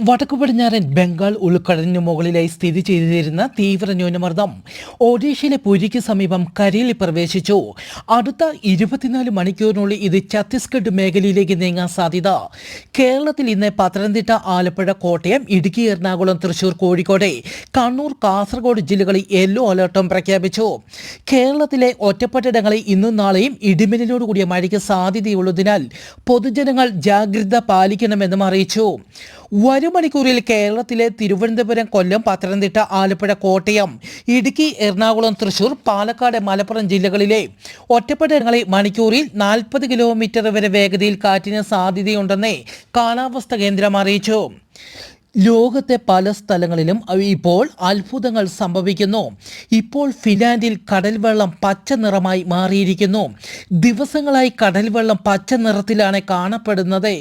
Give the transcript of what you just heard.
വടക്കു പടിഞ്ഞാറൻ ബംഗാൾ ഉൾക്കടലിന് മുകളിലായി സ്ഥിതി ചെയ്തിരുന്ന തീവ്ര ന്യൂനമർദ്ദം ഒഡീഷയിലെ പുരിക്ക് സമീപം കരയിൽ പ്രവേശിച്ചു. അടുത്ത ഇരുപത്തിനാല് മണിക്കൂറിനുള്ളിൽ ഇത് ഛത്തീസ്ഗഡ് മേഖലയിലേക്ക് നീങ്ങാൻ സാധ്യത. കേരളത്തിൽ ഇന്ന് പത്തനംതിട്ട ആലപ്പുഴ കോട്ടയം ഇടുക്കി എറണാകുളം തൃശൂർ കോഴിക്കോട് കണ്ണൂർ കാസർഗോഡ് ജില്ലകളിൽ യെല്ലോ അലർട്ടും പ്രഖ്യാപിച്ചു. കേരളത്തിലെ ഒറ്റപ്പെട്ടയിടങ്ങളിൽ ഇന്നും നാളെയും ഇടിമിന്നലോട് കൂടിയ മഴയ്ക്ക് സാധ്യതയുള്ളതിനാൽ പൊതുജനങ്ങൾ ജാഗ്രത പാലിക്കണമെന്നും അറിയിച്ചു. വരും മണിക്കൂറിൽ കേരളത്തിലെ തിരുവനന്തപുരം കൊല്ലം പത്തനംതിട്ട ആലപ്പുഴ കോട്ടയം ഇടുക്കി എറണാകുളം തൃശൂർ പാലക്കാട് മലപ്പുറം ജില്ലകളിലെ ഒറ്റപ്പെട്ടയിടങ്ങളിൽ മണിക്കൂറിൽ നാൽപ്പത് കിലോമീറ്റർ വരെ വേഗതയിൽ കാറ്റിന് സാധ്യതയുണ്ടെന്ന് കാലാവസ്ഥ കേന്ദ്രം അറിയിച്ചു. ലോകത്തെ പല സ്ഥലങ്ങളിലും ഇപ്പോൾ അത്ഭുതങ്ങൾ സംഭവിക്കുന്നു. ഇപ്പോൾ ഫിൻലാൻഡിൽ കടൽ വെള്ളം പച്ച നിറമായി മാറിയിരിക്കുന്നു. ദിവസങ്ങളായി കടൽ വെള്ളം പച്ച നിറത്തിലാണ് കാണപ്പെടുന്നത്.